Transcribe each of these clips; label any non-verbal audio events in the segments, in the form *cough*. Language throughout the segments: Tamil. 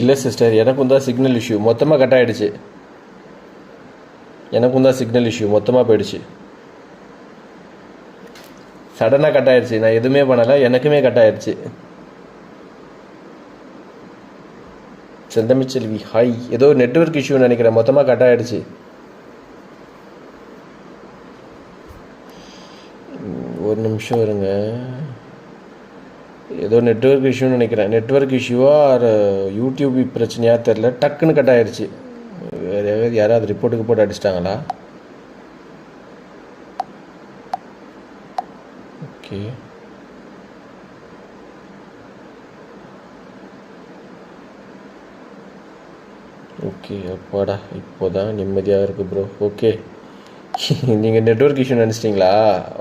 இல்லை சிஸ்டர் எனக்கும் தான் சிக்னல் இஷ்யூ மொத்தமாக கட் ஆகிடுச்சு எனக்கும் தான் சிக்னல் இஷ்யூ மொத்தமாக போயிடுச்சு. சடனாக கட் ஆயிடுச்சு நான் எதுவுமே பண்ணலை. எனக்குமே கட் ஆகிடுச்சு செந்தமிச்செல்வி ஹாய் ஏதோ நெட்வொர்க் இஷ்யூ நினைக்கிறேன். மொத்தமாக கட் ஆகிடுச்சு ஒரு நிமிஷம் இருங்க. ஏதோ நெட்ஒர்க் இஷ்யூன்னு நினைக்கிறேன். நெட்வொர்க் இஷ்யூவாக ஆர் யூடியூப் uh, பிரச்சனையாக தெரில டக்குன்னு கட் ஆயிடுச்சு வேறு யாராவது யாராவது ரிப்போர்ட்டுக்கு போட்டு அடிச்சிட்டாங்களா? ஓகே ஓகே அப்பாடா இப்போதான் நிம்மதியாக இருக்கு ப்ரோ ஓகே நீங்கள் நெட்வொர்க் இஷ்யூ நினச்சிட்டிங்களா?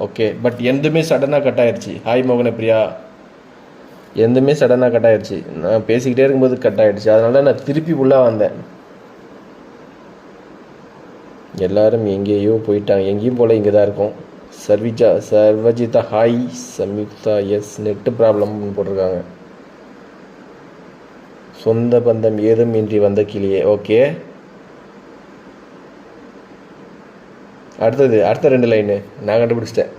ஓகே பட் எந்தமே சடனாக கட் ஆயிடுச்சு ஹாய் மோகன பிரியா. எதுவுமே சடனாக கட் ஆயிடுச்சு. நான் பேசிக்கிட்டே இருக்கும்போது கட் ஆகிடுச்சு அதனால நான் திருப்பி உள்ளே வந்தேன். எல்லாரும் எங்கேயோ போயிட்டாங்க. எங்கேயும் போல் இங்கே தான் இருக்கும். Sarvija Sarvajitha hi Samyuktha yes net ப்ராப்ளம்னு போட்டிருக்காங்க. சொந்த பந்தம் ஏதும் இன்றி வந்த கிளியே. ஓகே அடுத்தது அடுத்த ரெண்டு லைனு நான் கண்டுபிடிச்சிட்டேன்.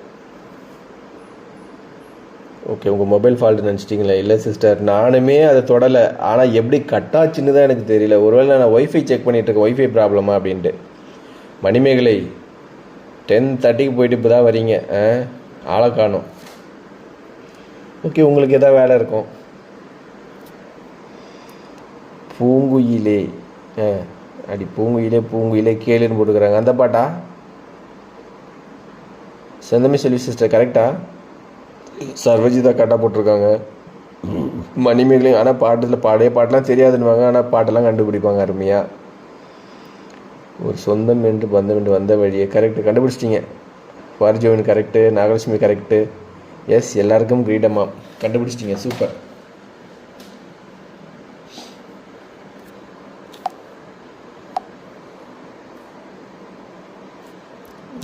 ஓகே உங்கள் மொபைல் ஃபால்ட்டு நினச்சிட்டிங்களே? இல்லை சிஸ்டர் நானுமே அதை தொடலை. ஆனால் எப்படி கட்டாச்சுன்னு தான் எனக்கு தெரியல. ஒருவேளை நான் ஒய்ஃபை செக் பண்ணிகிட்டு இருக்கேன் ஒய்ஃபை ப்ராப்ளமா அப்படின்ட்டு. மணிமேகலை டென் தேர்ட்டிக்கு போயிட்டு இப்போ தான் வரீங்க. ஆ? ஆளை காணும். ஓகே உங்களுக்கு எதாவது வேலை இருக்கும். பூங்குயிலே. ஆ அடி பூங்குயிலே பூங்குயிலே கேளுன்னு போட்டுக்கிறாங்க. அந்த பாட்டா? செந்தமி செல்வி சிஸ்டர் கரெக்டா சர்வஜிதா கரெக்டாக போட்டிருக்காங்க. மணிமேகலையும் ஆனால் பாட்டில் பாடைய பாட்டெலாம் தெரியாதுன்னுவாங்க. ஆனால் பாட்டெல்லாம் கண்டுபிடிப்பாங்க அருமையாக ஒரு சொந்தம் என்று பந்தம் என்று வந்த வழியை கரெக்டு கண்டுபிடிச்சிட்டிங்க. வார்ஜோவின் கரெக்டு நாகலட்சுமி கரெக்டு எஸ் எல்லாருக்கும் கிரீடமா. கண்டுபிடிச்சிட்டிங்க சூப்பர்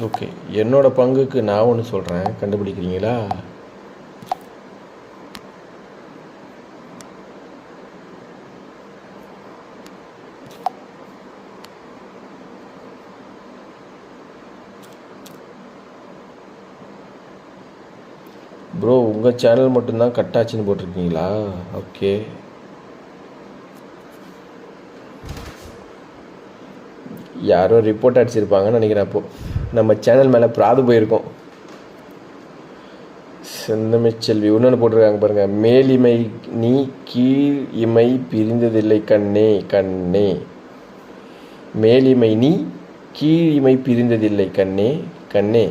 ஓகே என்னோடய பங்குக்கு நான் ஒன்று சொல்கிறேன் கண்டுபிடிக்கிறீங்களா? ப்ரோ உங்கள் சேனல் மட்டும்தான் கட் ஆச்சுன்னு போட்டிருக்கீங்களா? ஓகே யாரோ ரிப்போர்ட் அடிச்சிருப்பாங்கன்னு நினைக்கிறேன் அப்போ. நம்ம சேனல் மேலே பிராது போயிருக்கோம். செந்தமிச்செல்வி இன்னொன்று போட்டிருக்காங்க பாருங்கள் மேலிமை நீ கீழ் இமை பிரிந்ததில்லை கண்ணே கண்ணே. மேலிமை நீ கீழ் இமை பிரிந்ததில்லை கண்ணே கண்ணே.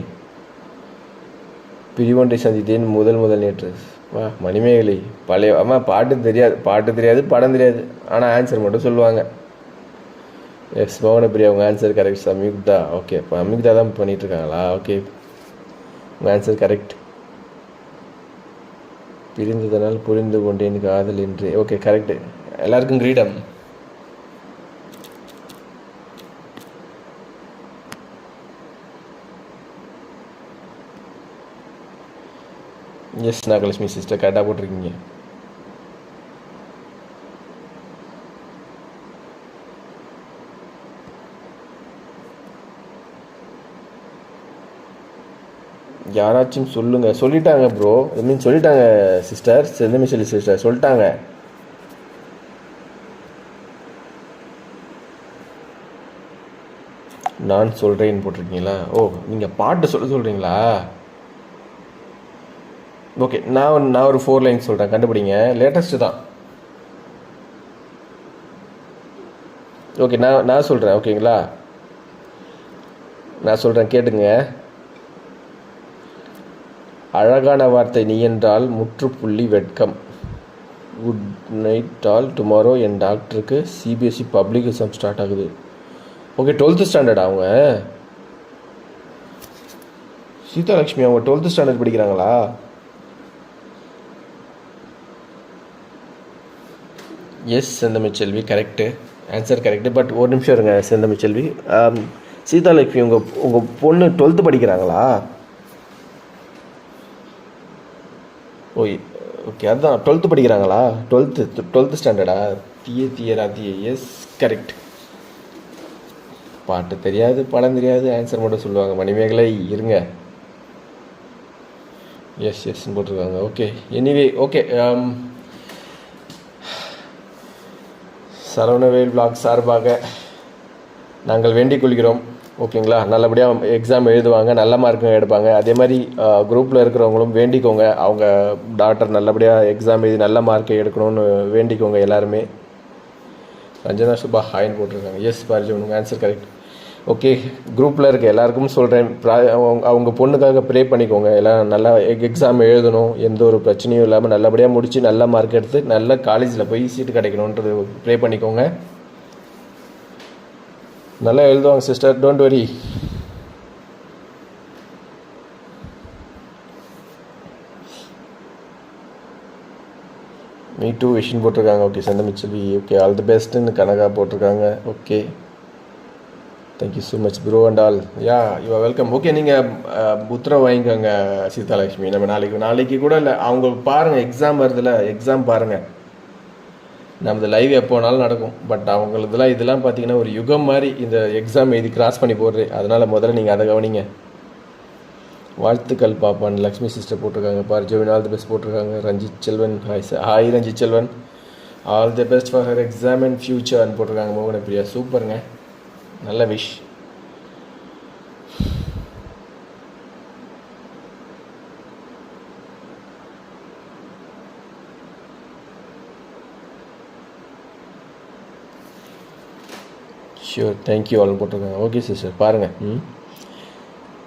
பிரிவொன்றை சந்தித்தேன் முதல் முதல் நேற்று. வா மணிமேகலை பழைய ஆமாம் பாட்டு தெரியாது பாட்டு தெரியாது படம் தெரியாது. ஆனால் ஆன்சர் மட்டும் சொல்லுவாங்க. எஸ் மோகன பிரியா உங்கள் ஆன்சர் கரெக்ட் சம்யுக்தா. ஓகே இப்போ அமிக்தா தான் பண்ணிகிட்டு இருக்காங்களா ஓகே உங்கள் ஆன்சர் கரெக்ட் பிரிந்ததனால் புரிந்து கொண்டேன் காதல் என்று. ஓகே கரெக்டு எல்லாருக்கும் கிரீடம். எஸ் நாகலட்சுமி சிஸ்டர் கரெக்டாக போட்டிருக்கீங்க. யாராச்சும் சொல்லுங்க. சொல்லிட்டாங்க ப்ரோ ஐ மீன் சொல்லிட்டாங்க சிஸ்டர் செந்தமி சொல்லி சிஸ்டர் சொல்லிட்டாங்க. நான் சொல்கிறேன்னு போட்டிருக்கீங்களா? ஓ நீங்கள் பாட்டு சொல்ல சொல்கிறீங்களா ஓகே நான் நான் ஒரு ஃபோர் லைன் சொல்கிறேன் கண்டுபிடிங்க. லேட்டஸ்ட்டு தான். ஓகே நான் நான் சொல்கிறேன் ஓகேங்களா நான் சொல்கிறேன் கேட்டுங்க. அழகான வார்த்தை நீ என்றால் முற்றுப்புள்ளி வெட்கம். குட் நைட் ஆல் டுமாரோ என் டாக்டருக்கு சிபிஎஸ்சி பப்ளிக் எக்ஸாம் ஸ்டார்ட் ஆகுது. ஓகே டுவெல்த்து ஸ்டாண்டர்ட் அவங்க? சீதாலட்சுமி அவங்க டுவெல்த்து ஸ்டாண்டர்ட் படிக்கிறாங்களா? Yes Senthamizhselvi correct answer correct but ஒரு நிமிஷம் இருங்க செந்தமிச்செல்வி ஆம், சீதாலட்சுமி உங்கள் உங்கள் பொண்ணு டுவெல்த்து படிக்கிறாங்களா? ஓய் ஓகே அதுதான் டுவெல்த்து படிக்கிறாங்களா? டுவெல்த்து டுவெல்த்து ஸ்டாண்டர்டா தீய தீய. ராத்திய எஸ் கரெக்ட் பாட்டு தெரியாது படம் தெரியாது ஆன்சர் மட்டும் சொல்லுவாங்க. மணிமேகலை இருங்க. எஸ் எஸ்ன்னு போட்டிருக்காங்க. Okay anyway okay Saravanavel blog சார்பாக நாங்கள் வேண்டிக் கொள்கிறோம். ஓகேங்களா? நல்லபடியாக எக்ஸாம் எழுதுவாங்க நல்ல மார்க்குங்க எடுப்பாங்க. அதே மாதிரி குரூப்பில் இருக்கிறவங்களும் வேண்டிக்கோங்க. அவங்க டாக்டர் நல்லபடியாக எக்ஸாம் எழுதி நல்ல மார்க்கை எடுக்கணும்னு வேண்டிக்கோங்க எல்லாருமே. ரஞ்சனா சுபா ஹாயின் போட்டிருக்காங்க. எஸ் பாரிஜி உங்கள் ஆன்சர் கரெக்ட் ஓகே குரூப்பில் இருக்க எல்லாருக்கும் சொல்கிறேன் அவங்க பொண்ணுக்காக ப்ரே பண்ணிக்கோங்க. எல்லாம் நல்லா எக்ஸாம் எழுதணும். எந்த ஒரு பிரச்சனையும் இல்லாமல் நல்லபடியாக முடித்து நல்ல மார்க் எடுத்து நல்ல காலேஜில் போய் சீட்டு கிடைக்கணுன்றது ப்ரே பண்ணிக்கோங்க. நல்லா எழுதுவாங்க sister don't worry me too vision போட்டிருக்காங்க. Okay Senthamizhselvi okay all the பெஸ்ட்டுன்னு கனகா போட்டிருக்காங்க. Okay thank you so much bro and all ya you welcome okay நீங்கள் உத்தரவு வாங்கிக்கோங்க சீதாலட்சுமி. நம்ம நாளைக்கு நாளைக்கு கூட இல்லை அவங்க பாருங்கள் எக்ஸாம் வருதுல எக்ஸாம் பாருங்கள் நமது லைவ் எப்போனாலும் நடக்கும். பட் அவங்களதுலாம் இதெல்லாம் பார்த்தீங்கன்னா ஒரு யுகம் மாதிரி இந்த எக்ஸாம் எழுதி கிராஸ் பண்ணி போடுறது அதனால் முதல்ல நீங்கள் அதை கவனிங்க. வாழ்த்துக்கள் பாப்பான் லக்ஷ்மி சிஸ்டர் போட்டிருக்காங்க பார். ஜோவின் ஆல் தி பெஸ்ட் போட்டிருக்காங்க. Ranjith Selvan hi sir hi Ranjith Selvan. All the best for her exam and ஃபியூச்சர்னு போட்டிருக்காங்க மோகன பிரியா. சூப்பருங்க நல்ல விஷ். ஷியோர் தேங்க்யூ ஆல் போட்டிருக்காங்க. ஓகே சிஸ்டர் பாருங்கள் ம்.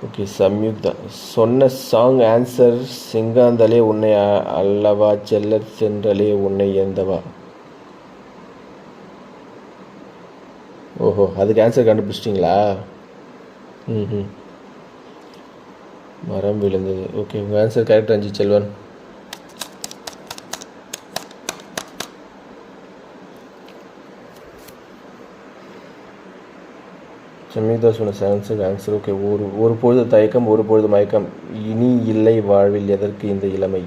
ஓகே சம்யுக்தா சொன்ன சாங் ஆன்சர் சிங்காந்தலே உன்னை அ- அல்லவா செல்ல சென்றலே உன்னை எந்தவா ஓஹோ அதுக்கு ஆன்சர் கண்டுபிடிச்சிட்டிங்களா? ம் ம் மரம் விழுந்தது. ஓகே உங்கள் ஆன்சர் கரெக்டாக அஞ்சு செல்வன். சமீதா சொன்ன சான்சர் ஆன்சர் ஓகே ஒரு ஒரு பொழுது தயக்கம் ஒரு பொழுது மயக்கம். இனி இல்லை வாழ்வில் எதற்கு இந்த இளமை?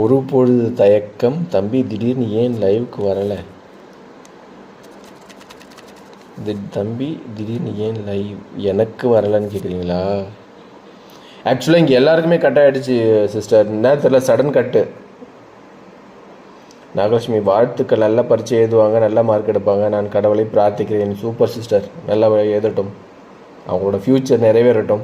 ஒரு பொழுது தயக்கம் தம்பி திடீர்னு ஏன் லைவுக்கு வரலை? தி- தம்பி திடீர்னு ஏன் லைவ் எனக்கு வரலன்னு கேட்குறீங்களா ஆக்சுவலாக இங்கே எல்லாருக்குமே கட் ஆகிடுச்சு சிஸ்டர் என்ன சடன் கட்டு நாகலட்சுமி வாழ்த்துக்கள். நல்லா பரிச்சை எழுதுவாங்க நல்ல மார்க் எடுப்பாங்க. நான் கடவுளை பிரார்த்திக்கிறேன். சூப்பர் சிஸ்டர் நல்லா எழுதட்டும். அவங்களோட ஃப்யூச்சர் நிறைவேறட்டும்.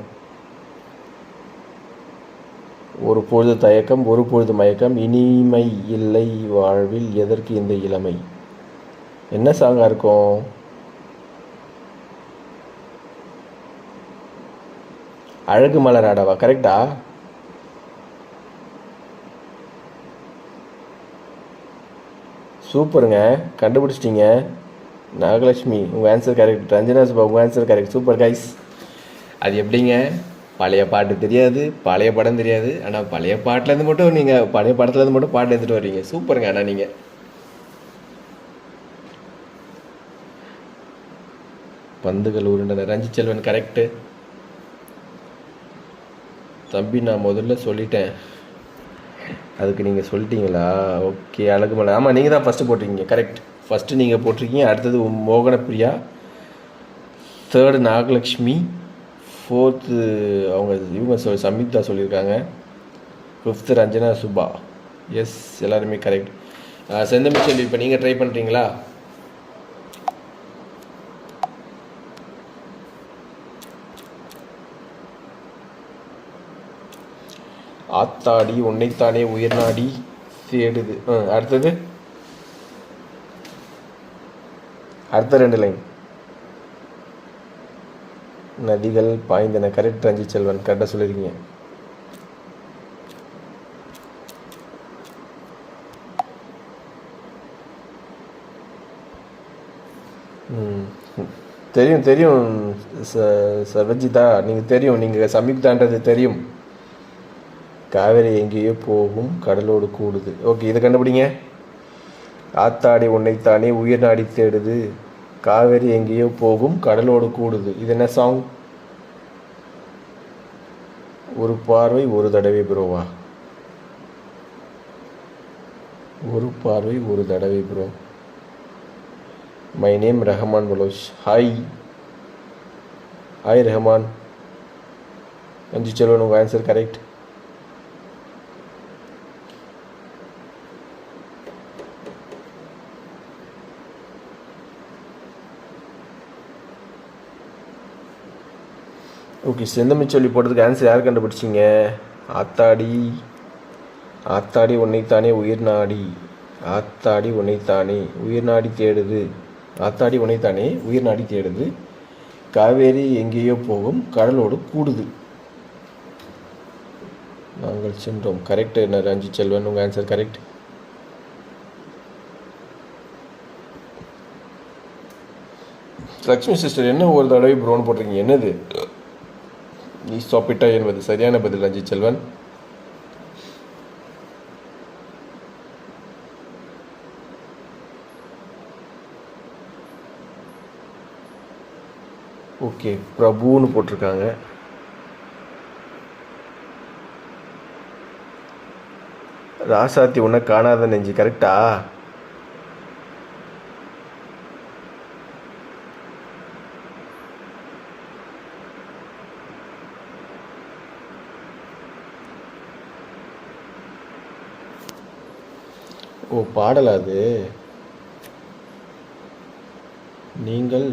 ஒரு பொழுது தயக்கம் ஒரு பொழுது மயக்கம். இனிமை இல்லை வாழ்வில் எதற்கு இந்த இளமை? என்ன சாங்காக இருக்கும்? அழகு மலர் ஆடவா கரெக்டா சூப்பருங்க. கண்டுபிடிச்சிட்டீங்க. நாகலட்சுமி உங்கள் ஆன்சர் கரெக்ட் ரஞ்சனா சுபா உங்கள் ஆன்சர் கரெக்ட் சூப்பர் கைஸ் அது எப்படிங்க? பழைய பாட்டு தெரியாது பழைய படம் தெரியாது. ஆனால் பழைய பாட்டுலேருந்து மட்டும் நீங்கள் பழைய படத்துலேருந்து மட்டும் பாட்டு எடுத்துகிட்டு வரீங்க சூப்பருங்க ஆனால் நீங்கள் பந்துகள் உருண்டன. ரஞ்சி செல்வன் கரெக்டு தம்பி நான் முதல்ல சொல்லிட்டேன். அதுக்கு நீங்கள் சொல்லிட்டீங்களா? ஓகே அழகு மலை ஆமாம் நீங்கள் தான் ஃபஸ்ட்டு போட்டிருக்கீங்க. கரெக்ட் ஃபஸ்ட்டு நீங்கள் போட்டிருக்கீங்க அடுத்தது மோகனப்பிரியா மோகன தேர்டு நாகலக்ஷ்மி ஃபோர்த்து அவங்க இவங்க சொல் சமிதா சொல்லியிருக்காங்க. ஃபிஃப்த்து ரஞ்சனா சுபா. எஸ் எல்லாருமே கரெக்ட் செந்தமிச்செல்வி இப்போ நீங்கள் ட்ரை பண்ணுறீங்களா ஆத்தாடி உன்னைத்தானே உயர்நாடி தேடுது. ஆ, அடுத்தது? அடுத்த ரெண்டு லைன் நதிகள் பாய்ந்தன. கரெக்ட் ரஞ்சித் செல்வன் கரெக்டாக சொல்லியிருக்கீங்க ம். தெரியும் தெரியும் ச- சர்வஜிதா. நீங்கள் தெரியும் நீங்கள் சம்யுக்தான்றது தெரியும். காவேரி எங்கேயோ போகும் கடலோடு கூடுது. ஓகே இதை கண்டுபிடிங்க. ஆத்தாடி உன்னைத்தானே உயிர் நாடி தேடுது. காவேரி எங்கேயோ போகும் கடலோடு கூடுது. இது என்ன சாங் ஒரு பார்வை ஒரு தடவை ப்ரோவா ஒரு பார்வை ஒரு தடவை bro my name Rahman Balosh hi hi Rahman. அஞ்சு செல்வன் உங்கள் ஆன்சர் கரெக்ட் ஓகே செந்தமிச்சொல்லி போட்டதுக்கு ஆன்சர் யார் கண்டுபிடிச்சிங்க? ஆத்தாடி. ஆத்தாடி உன்னைத்தானே உயிர் நாடி. ஆத்தாடி உன்னைத்தானே உயிர் நாடி தேடுது. ஆத்தாடி உன்னைத்தானே உயிர் நாடி தேடுது. காவேரி எங்கேயோ போகும் கடலோடு கூடுது. நாங்கள் சென்றோம். கரெக்ட் என்ன ரஞ்சி செல்வன் உங்கள் ஆன்சர் கரெக்ட் லக்ஷ்மி சிஸ்டர் என்ன ஒரு தடவை ப்ரோன் போட்டிருக்கீங்க? என்னது? நீ சாப்பிட்டா என்பது சரியான பதில் ரஞ்சி செல்வன். ஓகே பிரபுன்னு போட்டிருக்காங்க. ராசாத்தி உன்னை காணாத நெஞ்சு கரெக்டா ஓ பாடலா அது? நீங்கள்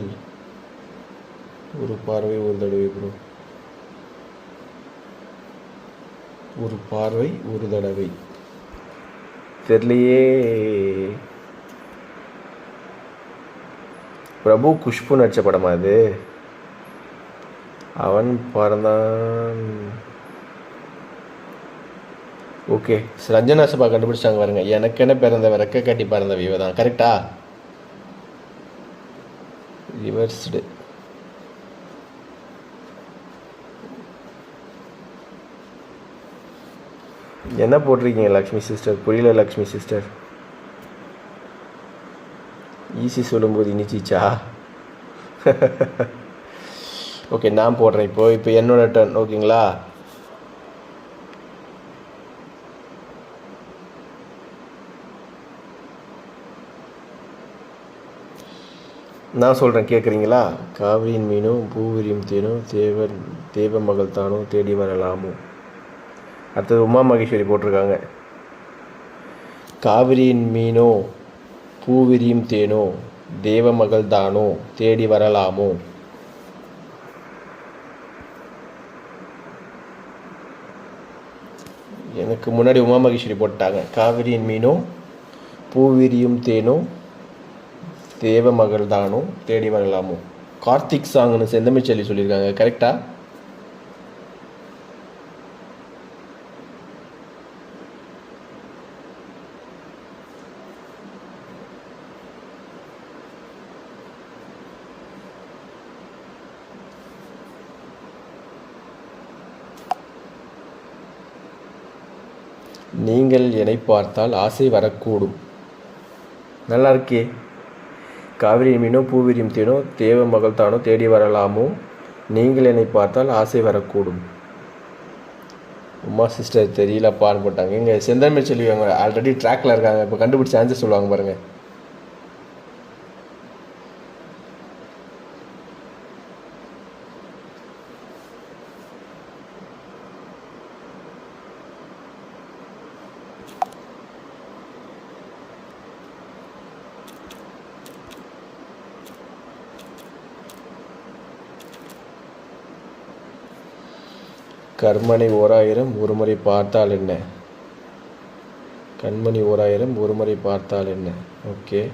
ஒரு பார்வை ஒரு தடவை ப்ரோ ஒரு பார்வை ஒரு தடவை. தெரியலையே பிரபு குஷ்பு நடித்த படமா அது? அவன் பிறந்தான் ஓகே ரஞ்சனா சபா கண்டுபிடிச்சாங்க பாருங்க. எனக்கென பிறந்த ரெக்க கட்டி பிறந்த இவ தான். கரெக்டா ரிவர்ஸ்டு என்ன போட்டிருக்கீங்க லக்ஷ்மி சிஸ்டர் புரியல லக்ஷ்மி சிஸ்டர் ஈஸி சொல்லும்போது இனிச்சிச்சா? *laughs* ஓகே நான் போடுறேன் இப்போ. இப்போ என்னோட டர்ன் ஓகேங்களா நான் சொல்கிறேன் கேட்குறீங்களா காவிரியின் மீனும் பூவிரியும் தேனும் தேவன் தேவ மகள் தானும் தேடி வரலாமோ? அடுத்தது உமா மகேஸ்வரி போட்டிருக்காங்க. காவிரியின் மீனோ பூவிரியும் தேனோ தேவ மகள் தானோ தேடி வரலாமோ? எனக்கு முன்னாடி உமா மகேஸ்வரி போட்டாங்க. காவிரியின் மீனோ பூவிரியும் தேனோ தேவ மகள் தானோ தேடி வரலாமோ? கார்த்திக் சாங்னு செந்தமிச்செல்லி சொல்லியிருக்காங்க கரெக்டா நீங்கள் என்னை பார்த்தால் ஆசை வரக்கூடும். நல்லா இருக்கே காவிரி மீனோ பூவிரியும் தேனோ தேவ மகள் தானோ தேடி வரலாமோ? நீங்கள் என்னை பார்த்தால் ஆசை வரக்கூடும். உமா சிஸ்டர் தெரியலப்பான்னு போட்டாங்க. இங்கே செந்தமிழ் செல்வி அவங்க ஆல்ரெடி ட்ராக்ல இருக்காங்க. இப்போ கண்டுபிடிச்ச ஆன்சர் சொல்லுவாங்க பாருங்கள் கர்மனை ஓராயிரம் ஒருமுறை பார்த்தால் என்ன? கண்மணி ஓராயிரம் ஒருமுறை பார்த்தால் என்ன? ஓகே.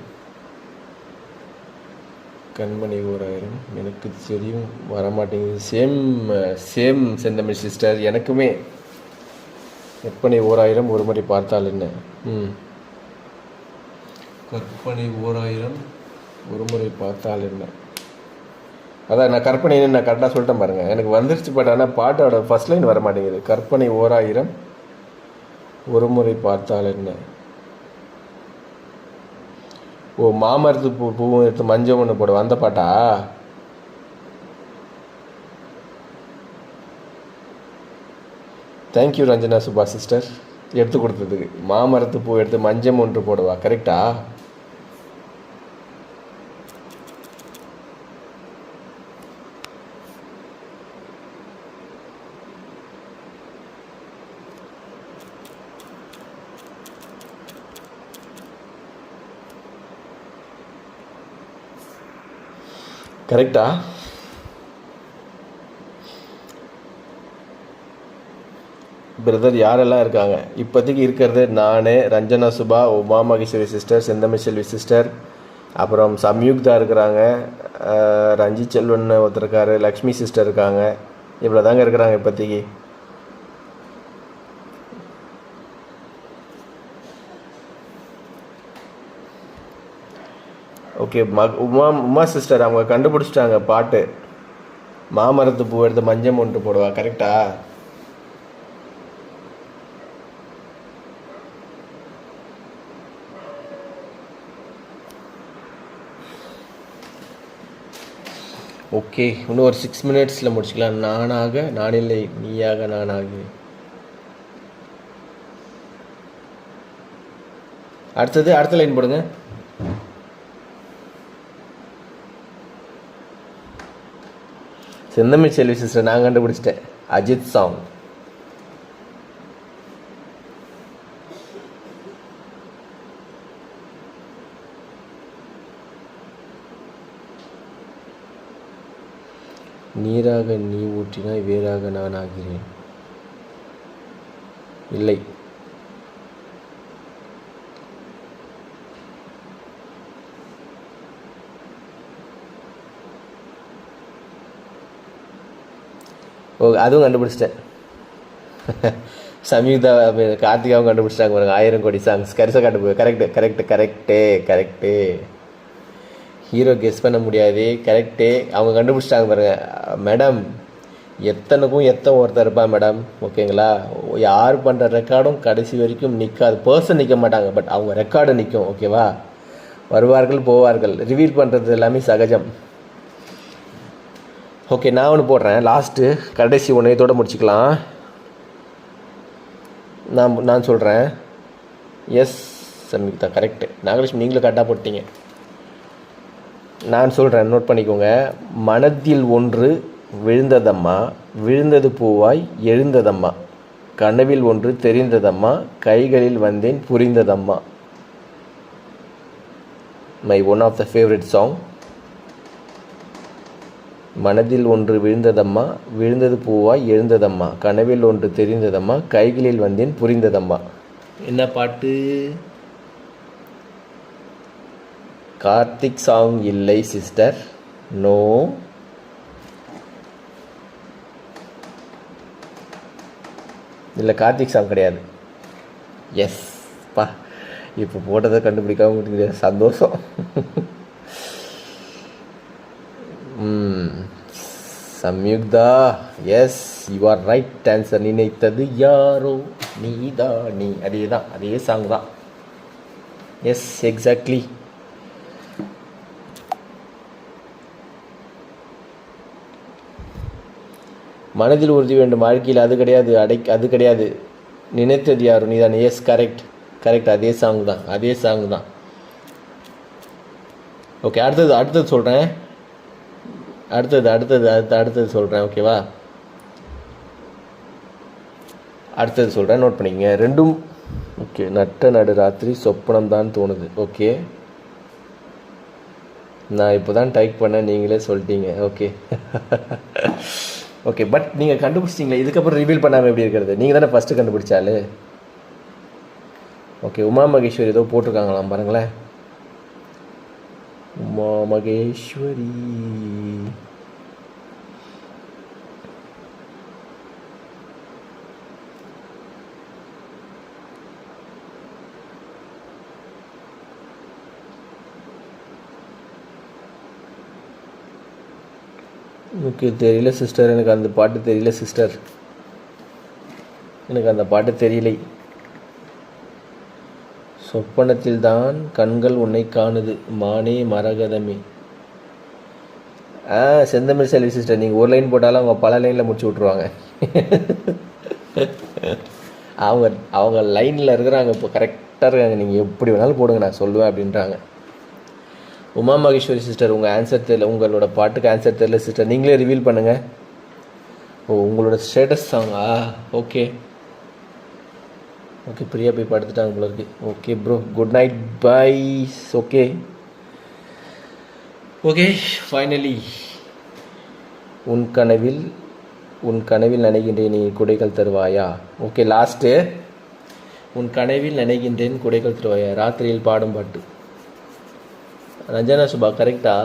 கண்மணி ஓராயிரம். எனக்கு தெரியும் வரமாட்டேங்குது. Same same Senthamizh sister. எனக்குமே. கற்பனை ஓராயிரம் ஒருமுறை பார்த்தால் என்ன? ம். கற்பனை ஓராயிரம் ஒருமுறை பார்த்தால் என்ன? அதான் நான் கற்பனைன்னு நான் கரெக்டாக சொல்லிட்டேன் பாருங்க. எனக்கு வந்துருச்சு பட் ஆனால் பாட்டோட ஃபர்ஸ்ட் லைன் வர மாட்டேங்குது. கற்பனை ஓராயிரம் ஒரு முறை பார்த்தால் என்ன? ஓ மாமரத்து பூ பூவும் எடுத்து மஞ்சள் ஒன்று போட வந்த பாட்டா? தேங்க்யூ ரஞ்சனா சுபா சிஸ்டர் எடுத்து கொடுத்ததுக்கு. மாமரத்து பூ எடுத்து மஞ்சம் ஒன்று போடுவா கரெக்டா கரெக்டா? பிரதர் யாரெல்லாம் இருக்காங்க? இப்போதைக்கு இருக்கிறது நான் ரஞ்சனா சுபா உமா மகேஸ்வரி சிஸ்டர் செந்தமிழ் செல்வி சிஸ்டர் அப்புறம் சம்யுக்தா இருக்கிறாங்க. ரஞ்சி செல்வன் ஒருத்தர் இருக்காரு லக்ஷ்மி சிஸ்டர் இருக்காங்க. இவ்வளோ தாங்க இருக்கிறாங்க இப்போதைக்கு. ஓகே உமா உமா சிஸ்டர் அவங்க கண்டுபிடிச்சிட்டாங்க பாட்டு. மாமரத்து பூ எடுத்து மஞ்சள் ஒன்று போடுவா கரெக்டா ஓகே இன்னும் ஒரு சிக்ஸ் மினிட்ஸில் முடிச்சுக்கலாம். நானாக நானில்லை நீயாக நானாக. அடுத்தது அடுத்த லைன் போடுங்க. செந்தமிழ் செல்வி சிஸ்டர் நான் கண்டுபிடிச்சிட்டேன். அஜித் சாங் நீராக நீ ஊற்றினாய் வேறாக நான் ஆகிறேன். இல்லை. ஓ அதுவும் கண்டுபிடிச்சிட்டேன். சம்யுக்தா கார்த்திகாவும் கண்டுபிடிச்சிட்டாங்க பாருங்க ஆயிரம் கோடி சாங்ஸ் கரிசா கண்டு correct correct correct correct hero guess பண்ண முடியாது கரெக்டு அவங்க கண்டுபிடிச்சிட்டாங்க பாருங்க. மேடம் எத்தனைக்கும் எத்தனை ஒருத்தர் இருப்பான் மேடம் ஓகேங்களா யார் பண்ணுற ரெக்கார்டும் கடைசி வரைக்கும் நிற்காது பர்சன் நிற்க மாட்டாங்க பட் அவங்க ரெக்கார்டு நிற்கும் ஓகேவா வருவார்கள் போவார்கள். ரிவீல் பண்ணுறது எல்லாமே சகஜம். ஓகே நான் ஒன்று போடுறேன். லாஸ்ட்டு கடைசி ஒன்று இதோட முடிச்சுக்கலாம். நான் நான் சொல்கிறேன் எஸ் சம்யுக்தா கரெக்டு நாகலட்சுமி நீங்களும் கரெக்டாக போட்டீங்க. நான் சொல்கிறேன் நோட் பண்ணிக்கோங்க. மனத்தில் ஒன்று விழுந்ததம்மா விழுந்தது பூவாய் எழுந்ததம்மா. கனவில் ஒன்று தெரிந்ததம்மா கைகளில் வந்தேன் புரிந்ததம்மா. My one of the favourite song மனதில் ஒன்று விழுந்ததம்மா விழுந்தது பூவாய் எழுந்ததம்மா. கனவில் ஒன்று தெரிந்ததம்மா கைகளில் வந்தேன் புரிந்ததம்மா. என்ன பாட்டு? கார்த்திக் சாங் இல்லை சிஸ்டர். நோ. இல்லை கார்த்திக் சாங் கிடையாது. எஸ் பா. இப்போ போட்டதை கண்டுபிடிக்காம சந்தோஷம். ம். Samyuktha. Yes you are right answer நினைத்தது யாரோ? நீதா நீ. அதே தான் அதே சாங் தான். எஸ் எக்ஸாக்ட்லி மனதில் உறுதி வேண்டும். வாழ்க்கையில் அது கிடையாது அடை அது கிடையாது. நினைத்தது யாரோ? நீ தான் எஸ் கரெக்ட் கரெக்ட் அதே சாங் தான் அதே சாங் தான். ஓகே அடுத்தது அடுத்தது சொல்கிறேன் அடுத்தது அடுத்தது அடுத்து அடுத்தது சொல்கிறேன் ஓகேவா? அடுத்தது சொல்கிறேன் நோட் பண்ணிக்கங்க. ரெண்டும் ஓகே நட்ட நடு ராத்திரி சொப்பனம் தான் தோணுது. ஓகே? நான் இப்போ தான் டைப் பண்ணேன் நீங்களே சொல்லிட்டீங்க. ஓகே? *laughs* ஓகே பட் நீங்கள் கண்டுபிடிச்சிங்களே இதுக்கப்புறம் ரிவீல் பண்ணாமல் எப்படி இருக்கிறது? நீங்கள் தானே ஃபஸ்ட்டு கண்டுபிடிச்சாலு ஓகே உமா மகேஸ்வர் ஏதோ போட்டிருக்காங்களாம் பாருங்களேன். உமா மகேஸ்வரி ஓகே தெரியல சிஸ்டர் எனக்கு அந்த பாட்டு தெரியல சிஸ்டர் எனக்கு அந்த பாட்டு தெரியலை. சொப்பனத்தில் தான் கண்கள் உன்னை காணுது. மானே மரகதமே. ஆ செந்தமிழ் செல்வி சிஸ்டர் நீங்கள் ஒரு லைன் போட்டாலும் அவங்க பல லைனில் முடிச்சு விட்ருவாங்க அவங்க அவங்க லைனில் இருக்கிறாங்க இப்போ கரெக்டாக இருக்காங்க. நீங்கள் எப்படி வேணாலும் போடுங்க நான் சொல்லுவேன் அப்படின்றாங்க. உமா மகேஸ்வரி சிஸ்டர் உங்கள் ஆன்சர் தெரியல உங்களோட பாட்டுக்கு ஆன்சர் தெரியல சிஸ்டர் நீங்களே ரிவீல் பண்ணுங்கள் ஓ உங்களோட ஸ்டேட்டஸ் சாங்கா ஓகே ஓகே பிரியா போய் படுத்துட்டாங்க போல இருக்கு. Okay bro good night bye okay okay finally உன் கனவில் உன் கனவில் நினைக்கின்றேன் நீ குடைகள் தருவாயா? ஓகே லாஸ்ட்டு உன் கனவில் நினைக்கின்றேன் குடைகள் தருவாயா? ராத்திரியில் பாடும் பாட்டு. ரஞ்சனா சுபா கரெக்டா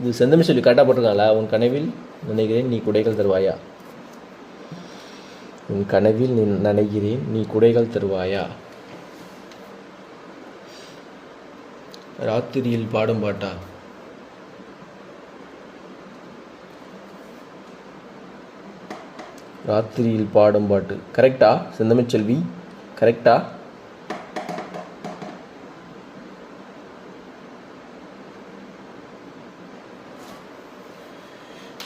இது செந்தமி சொல்லி கரெக்டாக போட்டிருக்காங்களா? உன் கனவில் நினைக்கிறேன் நீ குடைகள் தருவாயா? உன் கனவில் நீ நினைக்கிறேன் நீ குடைகள் தருவாயா? ராத்திரியில் பாடும் பாட்டா? ராத்திரியில் பாடும் பாட்டு. கரெக்டா? செந்தமிச்செல்வி கரெக்டா?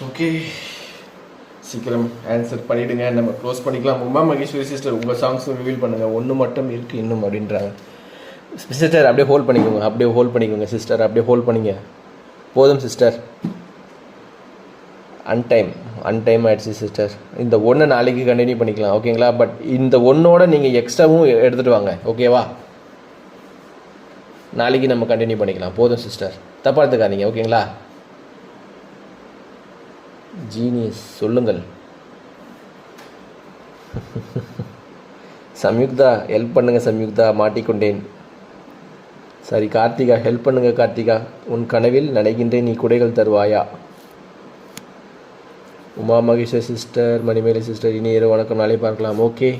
ஓகே. சீக்கிரம் ஆன்சர் பண்ணிவிடுங்க நம்ம க்ளோஸ் பண்ணிக்கலாம். உமா மகேஸ்வரி சிஸ்டர் உங்கள் சாங்ஸும் ரிவீல் பண்ணுங்கள் ஒன்று மட்டும் இருக்குது இன்னும் அப்படின்றாங்க. சிஸ்டர் அப்படியே ஹோல்ட் பண்ணிக்கோங்க. அப்படியே ஹோல்ட் பண்ணிக்கோங்க சிஸ்டர் அப்படியே ஹோல்ட் பண்ணிங்க. போதும் சிஸ்டர் அன்டைம் அன்டைம் ஆயிடுச்சு சிஸ்டர் இந்த ஒன்று நாளைக்கு கண்டினியூ பண்ணிக்கலாம். ஓகேங்களா பட் இந்த ஒன்றோட நீங்கள் எக்ஸ்ட்ராவும் எடுத்துகிட்டு வாங்க. ஓகேவா நாளைக்கு நம்ம கண்டினியூ பண்ணிக்கலாம். போதும் சிஸ்டர் தப்பாக எடுத்துக்காதீங்க. ஓகேங்களா ஜீனியஸ் சொல்லுங்கள். சம்யுக்தா ஹெல்ப் பண்ணுங்கள் சம்யுக்தா மாட்டிக்கொண்டேன். சரி கார்த்திகா ஹெல்ப் பண்ணுங்க கார்த்திகா. உன் கனவில் நனைகின்றேன் நீ குடைகள் தருவாயா? உமா மகேஸ்வர் சிஸ்டர் மணிமேலை சிஸ்டர் இனி இரவு வணக்கம். நாளை பார்க்கலாம். Okay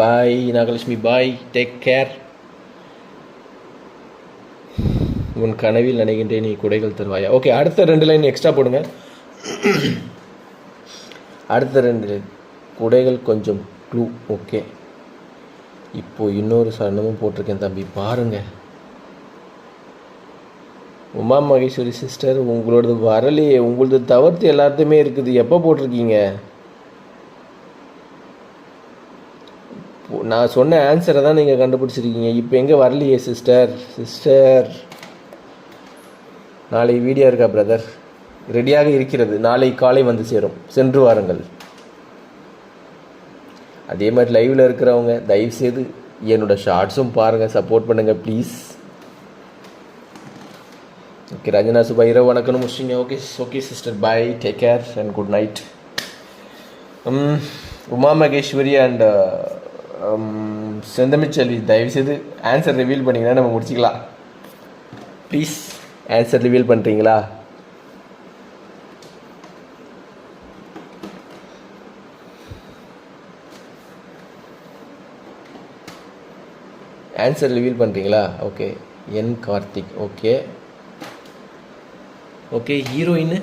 bye Nagalakshmi bye take care உன் கனவில் நினைக்கின்றேன் நீ குடைகள் தருவாயா? ஓகே அடுத்த ரெண்டு லைன் எக்ஸ்ட்ரா போடுங்க. அடுத்த ரெண்டு குடைகள் கொஞ்சம் க்ளூ ஓகே இப்போது இன்னொரு சரணமும் போட்டிருக்கேன் தம்பி பாருங்கள் உமா மகேஸ்வரி சிஸ்டர் உங்களோடது வரலையே. உங்களது தவிர்த்து எல்லாத்தையுமே இருக்குது. எப்போ போட்டிருக்கீங்க? நான் சொன்ன ஆன்சரை தான் நீங்கள் கண்டுபிடிச்சிருக்கீங்க. இப்போ எங்கே வரலையே சிஸ்டர் சிஸ்டர் நாளைக்கு வீடியோ இருக்கா பிரதர் ரெடியாக இருக்கிறது. நாளை காலை வந்து சேரும். சென்று வாருங்கள். அதே மாதிரி லைவில் இருக்கிறவங்க தயவு செய்து என்னோட ஷார்ட்ஸும் பாருங்கள் சப்போர்ட் பண்ணுங்கள் ப்ளீஸ் ஓகே ரஞ்சனா சுபா இரவு வணக்கம்னு முடிச்சிங்க. Okay okay sister bye take care and good night Uma Maheswari and uh, um, Senthamizhselvi தயவுசெய்து ஆன்சர் ரிவீல் பண்ணிங்கன்னா நம்ம முடிச்சிக்கலாம். ப்ளீஸ் ஆன்சர் ரிவீல் பண்ணுறீங்களா ஆன்சர் ரிவீல் பண்ணுறீங்களா ஓகே என் Karthik. Okay okay heroine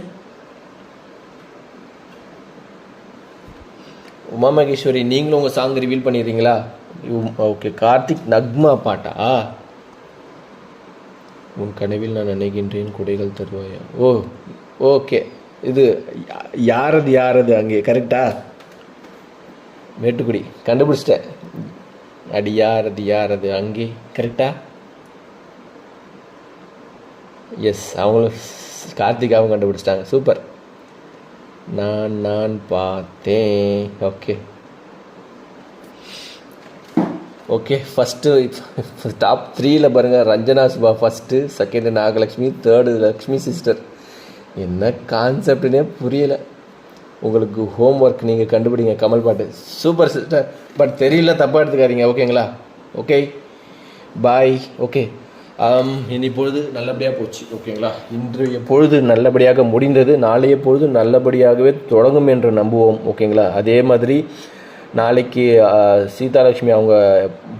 Uma Maheswari நீங்களும் உங்கள் சாங் ரிவீல் பண்ணிடுறீங்களா? ஓகே கார்த்திக் நக்மா பாட்டா? உன் கனவில் நான் நினைக்கின்றேன் குடைகள் தருவாயா? ஓ ஓகே இது யா- யாரது யாரது அங்கே? கரெக்டா மேட்டுக்குடி. கண்டுபிடிச்சிட்டேன். அடி யாரது யாரது அங்கே கரெக்டா? எஸ் அவங்களும் கார்த்திகாவும் கண்டுபிடிச்சிட்டாங்க. சூப்பர். நான் நான் பார்த்தேன். ஓகே. ஓகே ஃபஸ்ட்டு டாப் த்ரீயில் பாருங்கள் Ranjana Subha first second Nagalakshmi third Lakshmi sister என்ன கான்செப்டுனே புரியலை. உங்களுக்கு ஹோம் ஒர்க் நீங்கள் கண்டுபிடிங்க. கமல் பாட்டு. சூப்பர் சிஸ்டர் பட் தெரியல தப்பாக எடுத்துக்காதீங்க. ஓகேங்களா ஓகே பாய் ஓகே இனி பொழுது நல்லபடியாக போச்சு. ஓகேங்களா இன்றைய பொழுது நல்லபடியாக முடிந்தது. நாளைய பொழுது நல்லபடியாகவே தொடங்கும் என்று நம்புவோம். ஓகேங்களா அதே மாதிரி நாளைக்கு uh, சீதாலட்சுமி அவங்க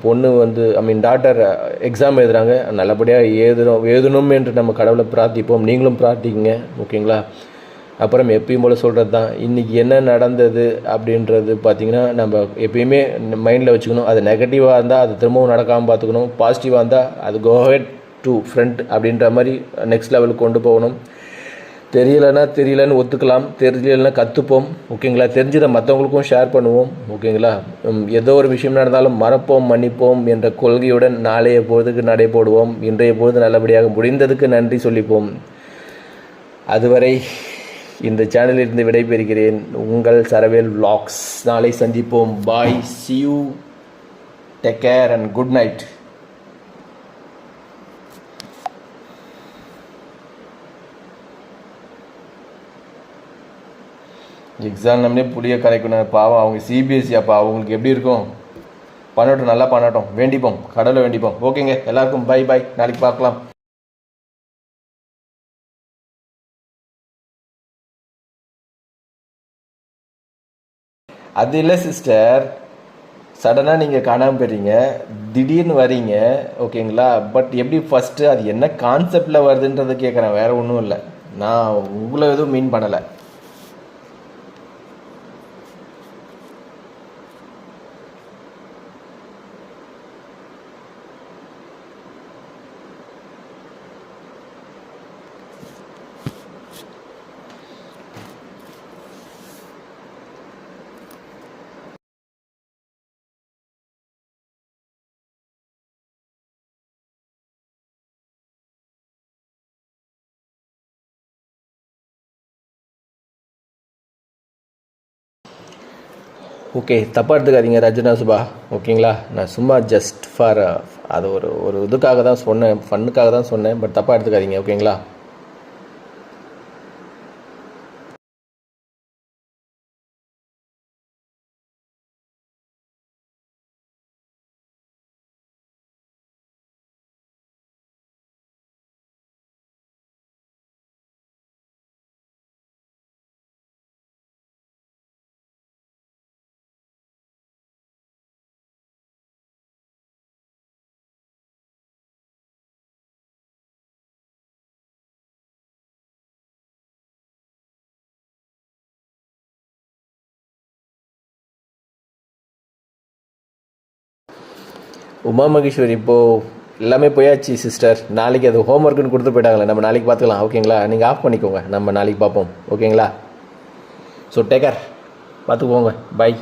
பொண்ணு வந்து I mean doctor exam uh, எழுதுகிறாங்க நல்லபடியாக எழுதணும் எழுதணும் என்று நம்ம கடவுளை பிரார்த்திப்போம். நீங்களும் பிரார்த்திக்குங்க. ஓகேங்களா அப்புறம் எப்பயும் போல் சொல்கிறது தான் இன்றைக்கி என்ன நடந்தது அப்படின்றது பார்த்திங்கன்னா நம்ம எப்பயுமே மைண்டில் வச்சுக்கணும். அது நெகட்டிவாக இருந்தால் அது திரும்பவும் நடக்காமல் பார்த்துக்கணும் பாசிட்டிவாக இருந்தால் அது கோஹெட் டு ஃப்ரண்ட் அப்படின்ற மாதிரி நெக்ஸ்ட் லெவலுக்கு கொண்டு போகணும். தெரியலைன்னா தெரியலன்னு ஒத்துக்கலாம். தெரியலன்னா கற்றுப்போம் ஓகேங்களா? தெரிஞ்சதை மற்றவங்களுக்கும் ஷேர் பண்ணுவோம். ஓகேங்களா? ஏதோ ஒரு விஷயம் நடந்தாலும் மறப்போம் மன்னிப்போம் என்ற கொள்கையுடன் நாளைய பொழுதுக்கு நடை போடுவோம். இன்றைய பொழுது நல்லபடியாக முடிந்ததுக்கு நன்றி சொல்லிப்போம். அதுவரை இந்த சேனலிலிருந்து விடைபெறுகிறேன். உங்கள் சரவேல் vlogs. நாளை சந்திப்போம். Bye see you. Take care and good night exam நம்மளே புளிய கரைக்கணும். பாவம் அவங்க சிபிஎஸ்சி அப்பா அவங்களுக்கு எப்படி இருக்கும்? பண்ணட்டும் நல்லா பண்ணட்டும். வேண்டிப்போம். கடவுளை வேண்டிப்போம். ஓகேங்க எல்லாருக்கும் பை பாய் நாளைக்கு பார்க்கலாம். அது இல்லை சிஸ்டர் சடனாக நீங்கள் காணாமல் போயிடுறீங்க. திடீர்னு வரீங்க ஓகேங்களா? பட் எப்படி ஃபஸ்ட்டு அது என்ன கான்செப்டில் வருதுன்றதை கேட்குறேன் வேறு ஒன்றும் இல்லை. நான் உங்களை எதுவும் மீன் பண்ணலை. ஓகே தப்பாக எடுத்துக்காதீங்க ரஜினா சுபா. ஓகேங்களா நான் சும்மா ஜஸ்ட் ஃபார் அது ஒரு ஒரு இதுக்காக தான் சொன்னேன் ஃபன்னுக்காக தான் சொன்னேன் பட் தப்பாக எடுத்துக்காதீங்க ஓகேங்களா உமா மகேஸ்வரி இப்போது எல்லாமே போயாச்சு சிஸ்டர் நாளைக்கு அது ஹோம்ஒர்க்குன்னு கொடுத்து போயிட்டாங்களே நம்ம நாளைக்கு பார்த்துக்கலாம் ஓகேங்களா நீங்கள் ஆஃப் பண்ணிக்கோங்க நம்ம நாளைக்கு பார்ப்போம் ஓகேங்களா ஸோ டேக்கர் பார்த்துக்கோங்க பாய்